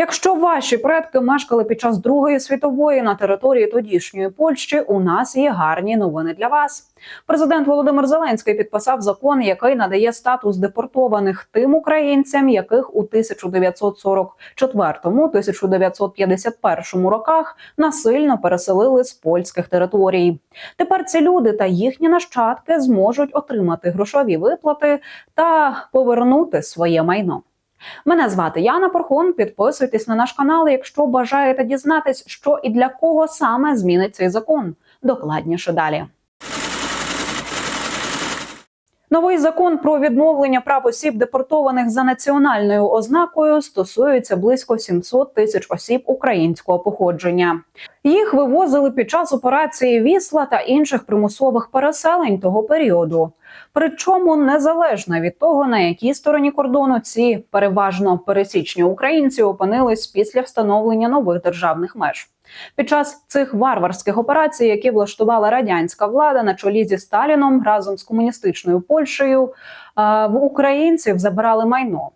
Якщо ваші предки мешкали під час Другої світової на території тодішньої Польщі, у нас є гарні новини для вас. Президент Володимир Зеленський підписав закон, який надає статус депортованих тим українцям, яких у 1944-1951 роках насильно переселили з польських територій. Тепер ці люди та їхні нащадки зможуть отримати грошові виплати та повернути своє майно. Мене звати Яна Порхун. Підписуйтесь на наш канал, якщо бажаєте дізнатись, що і для кого саме змінить цей закон. Докладніше далі. Новий закон про відновлення прав осіб, депортованих за національною ознакою, стосується близько 700 тисяч осіб українського походження. Їх вивозили під час операції Вісла та інших примусових переселень того періоду. Причому незалежно від того, на якій стороні кордону ці переважно пересічні українці опинились після встановлення нових державних меж. Під час цих варварських операцій, які влаштувала радянська влада на чолі зі Сталіном разом з комуністичною Польщею, в українців забирали майно,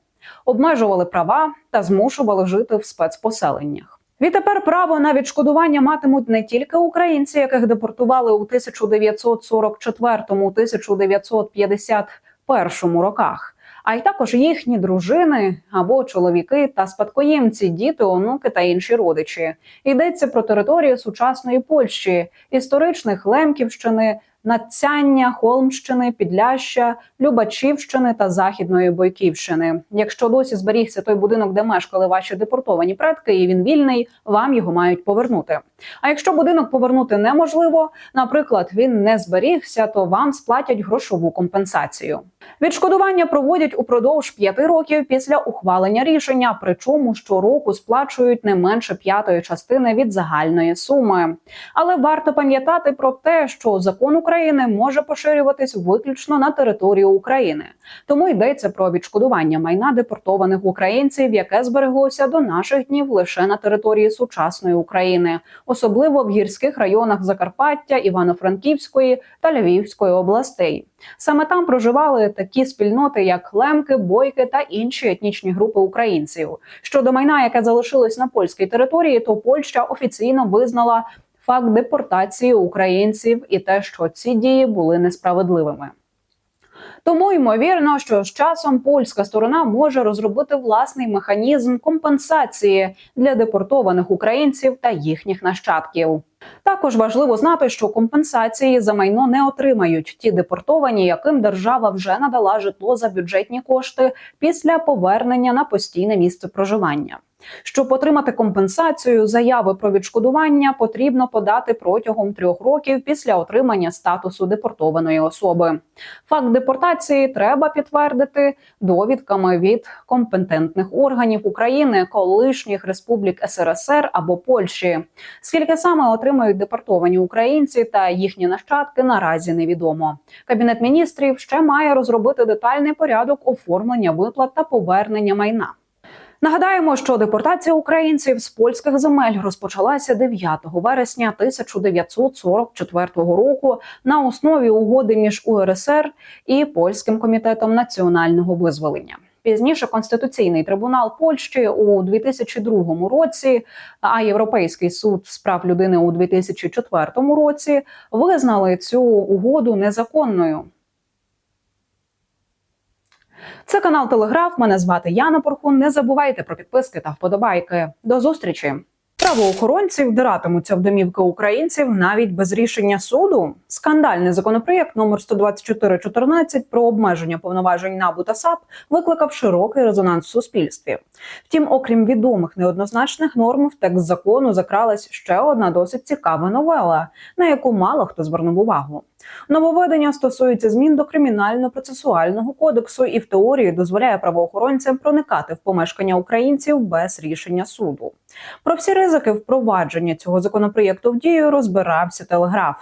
обмежували права та змушували жити в спецпоселеннях. Відтепер право на відшкодування матимуть не тільки українці, яких депортували у 1944-1951 роках а й також їхні дружини або чоловіки та спадкоємці, діти, онуки та інші родичі. Йдеться про територію сучасної Польщі, історичних Лемківщини, Надцяння, Холмщини, Підляща, Любачівщини та Західної Бойківщини. Якщо досі зберігся той будинок, де мешкали ваші депортовані предки, і він вільний, вам його мають повернути. А якщо будинок повернути неможливо, наприклад, він не зберігся, то вам сплатять грошову компенсацію. Відшкодування проводять упродовж п'яти років після ухвалення рішення, причому щороку сплачують не менше п'ятої частини від загальної суми. Але варто пам'ятати про те, що закон України може поширюватись виключно на територію України, тому йдеться про відшкодування майна депортованих українців, яке збереглося до наших днів лише на території сучасної України, особливо в гірських районах Закарпаття, Івано-Франківської та Львівської областей. Саме там проживали такі спільноти, як Лемки, Бойки та інші етнічні групи українців. Щодо майна, яке залишилось на польській території, то Польща офіційно визнала факт депортації українців і те, що ці дії були несправедливими. Тому ймовірно, що з часом польська сторона може розробити власний механізм компенсації для депортованих українців та їхніх нащадків. Також важливо знати, що компенсації за майно не отримають ті депортовані, яким держава вже надала житло за бюджетні кошти після повернення на постійне місце проживання. Щоб отримати компенсацію, заяви про відшкодування потрібно подати протягом трьох років після отримання статусу депортованої особи. Факт депортації треба підтвердити довідками від компетентних органів України, колишніх республік СРСР або Польщі. Скільки саме отримають депортовані українці та їхні нащадки, наразі невідомо. Кабінет міністрів ще має розробити детальний порядок оформлення виплат та повернення майна. Нагадаємо, що депортація українців з польських земель розпочалася 9 вересня 1944 року на основі угоди між УРСР і польським комітетом національного визволення. Пізніше конституційний трибунал Польщі у 2002 році, а Європейський суд з прав людини у 2004 році визнали цю угоду незаконною. Це канал Телеграф. Мене звати Яна Порхун. Не забувайте про підписки та вподобайки. До зустрічі. Правоохоронці вдиратимуться в домівки українців навіть без рішення суду. Скандальний законопроєкт номер 12414 про обмеження повноважень НАБУ та САП викликав широкий резонанс в суспільстві. Втім, окрім відомих неоднозначних норм, в текст закону закралась ще одна досить цікава новела, на яку мало хто звернув увагу. Нововведення стосується змін до кримінально-процесуального кодексу і в теорії дозволяє правоохоронцям проникати в помешкання українців без рішення суду. Про всі ризики впровадження цього законопроєкту в дію розбирався телеграф.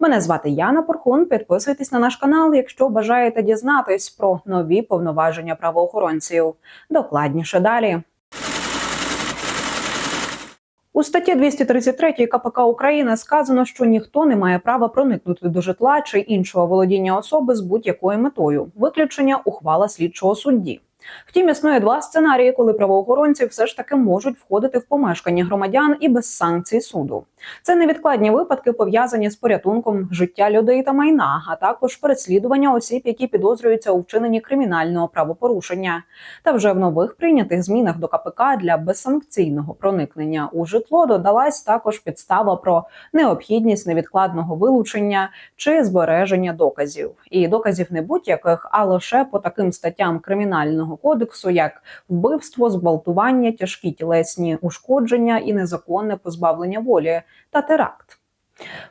Мене звати Яна Порхун. Підписуйтесь на наш канал, якщо бажаєте дізнатись про нові повноваження правоохоронців. Докладніше далі. У статті 233 КПК України сказано, що ніхто не має права проникнути до житла чи іншого володіння особи з будь-якою метою, виключення ухвала слідчого судді. Втім, існує два сценарії, коли правоохоронці все ж таки можуть входити в помешкання громадян і без санкцій суду. Це невідкладні випадки, пов'язані з порятунком життя людей та майна, а також переслідування осіб, які підозрюються у вчиненні кримінального правопорушення. Та вже в нових прийнятих змінах до КПК для безсанкційного проникнення у житло додалась також підстава про необхідність невідкладного вилучення чи збереження доказів. І доказів не будь-яких, а лише по таким статтям кримінального кодексу, як вбивство, зґвалтування, тяжкі тілесні ушкодження і незаконне позбавлення волі та теракт.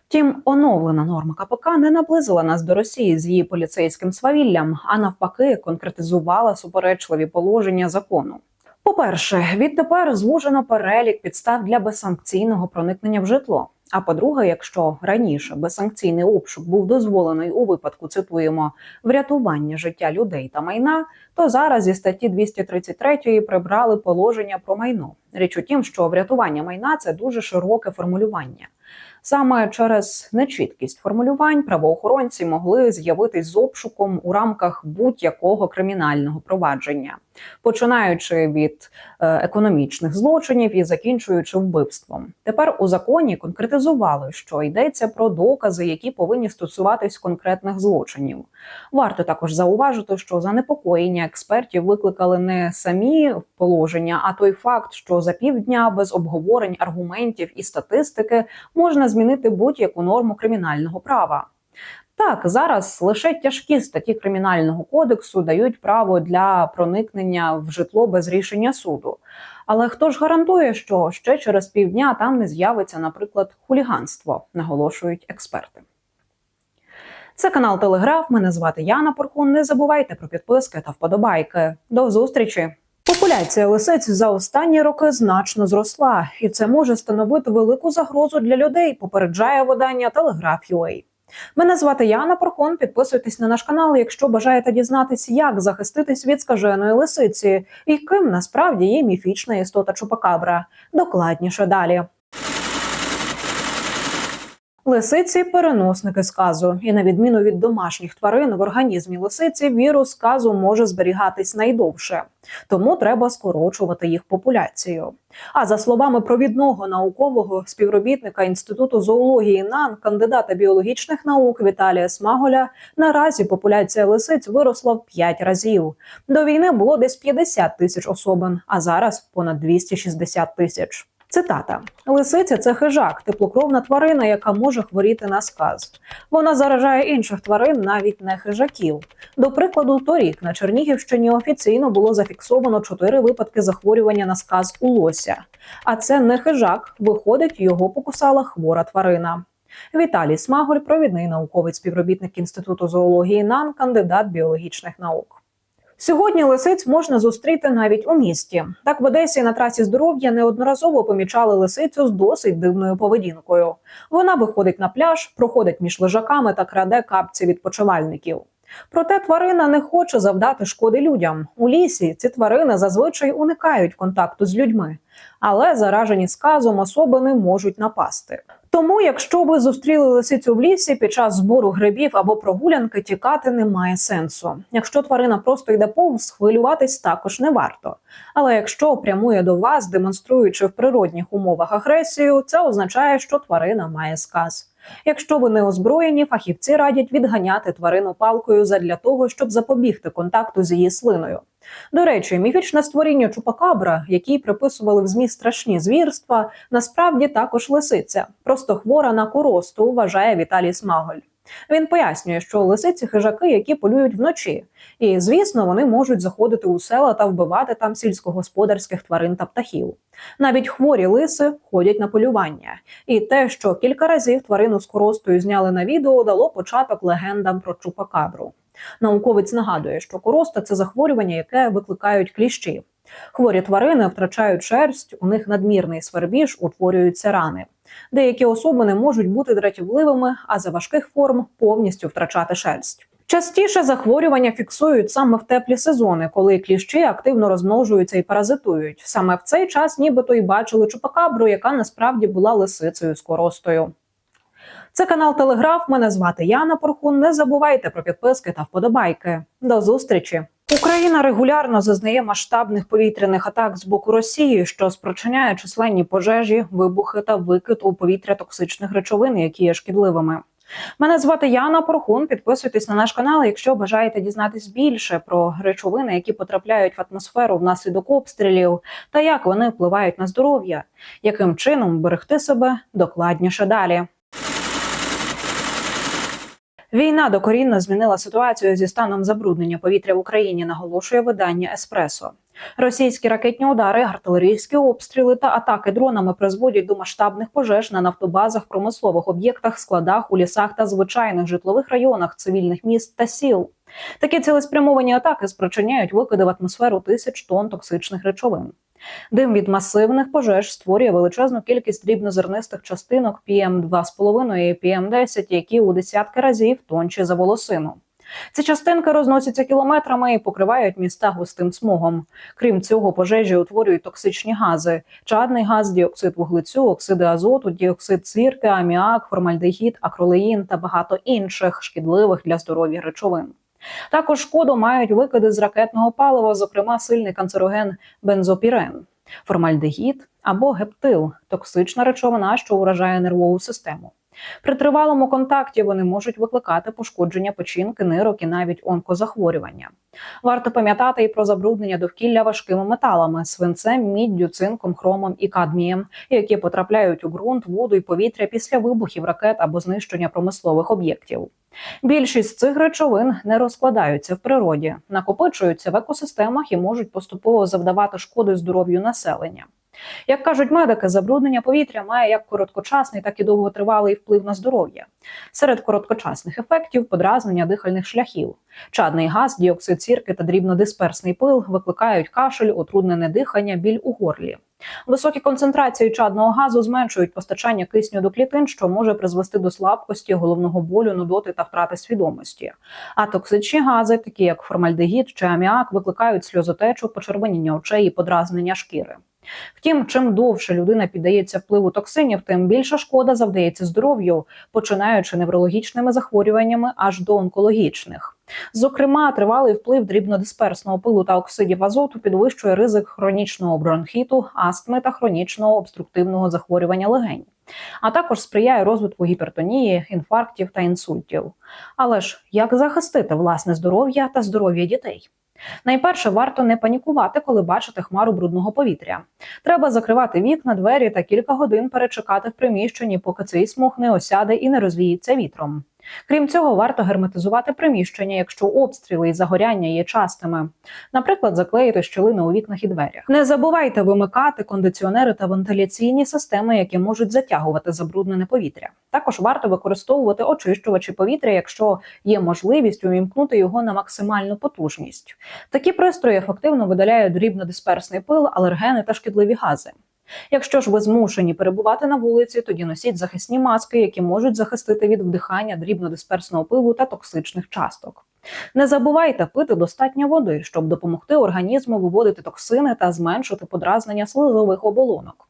Втім, оновлена норма КПК не наблизила нас до Росії з її поліцейським свавіллям, а навпаки, конкретизувала суперечливі положення закону. По-перше, відтепер звужено перелік підстав для безсанкційного проникнення в житло. А по-друге, якщо раніше безсанкційний обшук був дозволений у випадку, цитуємо, врятування життя людей та майна, то зараз зі статті 233 прибрали положення про майно. Річ у тім, що врятування майна це дуже широке формулювання. Саме через нечіткість формулювань правоохоронці могли з'явитись з обшуком у рамках будь-якого кримінального провадження, починаючи від е, економічних злочинів і закінчуючи вбивством. Тепер у законі конкретизували, що йдеться про докази, які повинні стосуватись конкретних злочинів. Варто також зауважити, що занепокоєння експертів викликали не самі положення, а той факт, що за півдня без обговорень аргументів і статистики можна змінити будь-яку норму кримінального права. Так, зараз лише тяжкі статті кримінального кодексу дають право для проникнення в житло без рішення суду. Але хто ж гарантує, що ще через півдня там не з'явиться, наприклад, хуліганство, наголошують експерти. Це канал Телеграф. Мене звати Яна Порхун. Не забувайте про підписки та вподобайки. До зустрічі! Популяція лисиць за останні роки значно зросла, і це може становити велику загрозу для людей. Попереджає видання Телеграф.UA. Мене звати Яна Прохон. Підписуйтесь на наш канал, якщо бажаєте дізнатися, як захиститись від скаженої лисиці і ким насправді є міфічна істота Чупакабра. Докладніше далі. Лисиці переносники сказу, і на відміну від домашніх тварин, в організмі лисиці вірус сказу може зберігатись найдовше, тому треба скорочувати їх популяцію. А за словами провідного наукового співробітника інституту зоології НАН, кандидата біологічних наук Віталія Смаголя, наразі популяція лисиць виросла в 5 разів. До війни було десь 50 тисяч особин, а зараз понад 260 тисяч. Цитата: Лисиця це хижак, теплокровна тварина, яка може хворіти на сказ. Вона заражає інших тварин, навіть не хижаків. До прикладу, торік на Чернігівщині офіційно було зафіксовано чотири випадки захворювання на сказ у лося. А це не хижак, виходить, його покусала хвора тварина. Віталій Смаголь, провідний науковий співробітник інституту зоології НАН, кандидат біологічних наук. Сьогодні лисиць можна зустріти навіть у місті. Так в Одесі на трасі здоров'я неодноразово помічали лисицю з досить дивною поведінкою. Вона виходить на пляж, проходить між лежаками та краде капці відпочивальників. Проте тварина не хоче завдати шкоди людям. У лісі ці тварини зазвичай уникають контакту з людьми, але заражені сказом особи не можуть напасти. Тому, якщо ви зустріли лисицю в лісі під час збору грибів або прогулянки, тікати немає сенсу. Якщо тварина просто йде повз, хвилюватись також не варто. Але якщо прямує до вас, демонструючи в природних умовах агресію, це означає, що тварина має сказ. Якщо вони озброєні, фахівці радять відганяти тварину палкою задля того, щоб запобігти контакту з її слиною. До речі, міфічне створіння Чупакабра, якій приписували в змі страшні звірства, насправді також лисиця, просто хвора на коросту, вважає Віталій Смаголь. Він пояснює, що лисиці хижаки, які полюють вночі, і звісно, вони можуть заходити у села та вбивати там сільськогосподарських тварин та птахів. Навіть хворі лиси ходять на полювання, і те, що кілька разів тварину з коростою зняли на відео, дало початок легендам про чупакабру. Науковець нагадує, що короста це захворювання, яке викликають кліщі. Хворі тварини втрачають шерсть, у них надмірний свербіж, утворюються рани. Деякі особини можуть бути дратівливими, а за важких форм повністю втрачати шерсть. Частіше захворювання фіксують саме в теплі сезони, коли кліщі активно розмножуються і паразитують. Саме в цей час, нібито й бачили чупакабру, яка насправді була лисицею з коростою. Це канал Телеграф. Мене звати Яна Порхун. Не забувайте про підписки та вподобайки. До зустрічі! Україна регулярно зазнає масштабних повітряних атак з боку Росії, що спричиняє численні пожежі, вибухи та викид у повітря токсичних речовин, які є шкідливими. Мене звати Яна Порхун. Підписуйтесь на наш канал, якщо бажаєте дізнатись більше про речовини, які потрапляють в атмосферу внаслідок обстрілів, та як вони впливають на здоров'я, яким чином берегти себе докладніше далі. Війна докорінно змінила ситуацію зі станом забруднення повітря в Україні, наголошує видання Еспресо. Російські ракетні удари, артилерійські обстріли та атаки дронами призводять до масштабних пожеж на нафтобазах, промислових об'єктах, складах, у лісах та звичайних житлових районах цивільних міст та сіл. Такі цілеспрямовані атаки спричиняють викиди в атмосферу тисяч тонн токсичних речовин. Дим від масивних пожеж створює величезну кількість дрібнозернистих частинок PM2,5 і PM10, які у десятки разів тонші за волосину. Ці частинки розносяться кілометрами і покривають міста густим смогом. Крім цього, пожежі утворюють токсичні гази: чадний газ, діоксид вуглецю, оксиди азоту, діоксид цирки, аміак, формальдегід, акролеїн та багато інших шкідливих для здоров'я речовин. Також шкоду мають викиди з ракетного палива, зокрема сильний канцероген бензопірен, формальдегід або гептил токсична речовина, що уражає нервову систему. При тривалому контакті вони можуть викликати пошкодження печінки, нирок і навіть онкозахворювання. Варто пам'ятати і про забруднення довкілля важкими металами свинцем, міддю, цинком, хромом і кадмієм, які потрапляють у ґрунт, воду і повітря після вибухів ракет або знищення промислових об'єктів. Більшість цих речовин не розкладаються в природі, накопичуються в екосистемах і можуть поступово завдавати шкоди здоров'ю населення. Як кажуть медики, забруднення повітря має як короткочасний, так і довготривалий вплив на здоров'я. Серед короткочасних ефектів подразнення дихальних шляхів. Чадний газ, діоксид сірки та дрібнодисперсний пил викликають кашель, утруднене дихання, біль у горлі. Високі концентрації чадного газу зменшують постачання кисню до клітин, що може призвести до слабкості, головного болю, нудоти та втрати свідомості. А токсичні гази, такі як формальдегід чи аміак, викликають сльозотечу, почервоніння очей і подразнення шкіри. Втім, чим довше людина піддається впливу токсинів, тим більша шкода завдається здоров'ю, починаючи неврологічними захворюваннями аж до онкологічних. Зокрема, тривалий вплив дрібнодисперсного пилу та оксидів азоту підвищує ризик хронічного бронхіту, астми та хронічного обструктивного захворювання легень, а також сприяє розвитку гіпертонії, інфарктів та інсультів. Але ж як захистити власне здоров'я та здоров'я дітей? Найперше варто не панікувати, коли бачите хмару брудного повітря. Треба закривати вікна, двері та кілька годин перечекати в приміщенні, поки цей смог не осяде і не розвіється вітром. Крім цього, варто герметизувати приміщення, якщо обстріли і загоряння є частими. Наприклад, заклеїти щілини у вікнах і дверях. Не забувайте вимикати кондиціонери та вентиляційні системи, які можуть затягувати забруднене повітря. Також варто використовувати очищувачі повітря, якщо є можливість увімкнути його на максимальну потужність. Такі пристрої ефективно видаляють дрібнодисперсний пил, алергени та шкідливі гази. Якщо ж ви змушені перебувати на вулиці, тоді носіть захисні маски, які можуть захистити від вдихання дрібнодисперсного пилу та токсичних часток. Не забувайте пити достатньо води, щоб допомогти організму виводити токсини та зменшити подразнення слизових оболонок.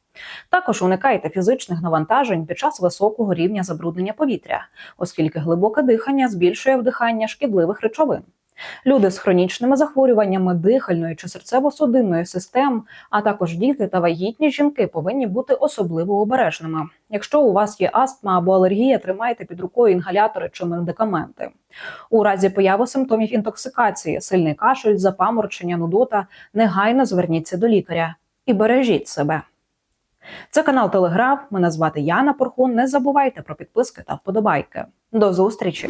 Також уникайте фізичних навантажень під час високого рівня забруднення повітря, оскільки глибоке дихання збільшує вдихання шкідливих речовин. Люди з хронічними захворюваннями дихальної чи серцево-судинної систем, а також діти та вагітні жінки повинні бути особливо обережними. Якщо у вас є астма або алергія, тримайте під рукою інгалятори чи медикаменти. У разі появи симптомів інтоксикації, сильний кашель, запаморчення, нудота, негайно зверніться до лікаря і бережіть себе. Це канал Телеграф. Мене звати Яна Порхун. Не забувайте про підписки та вподобайки. До зустрічі!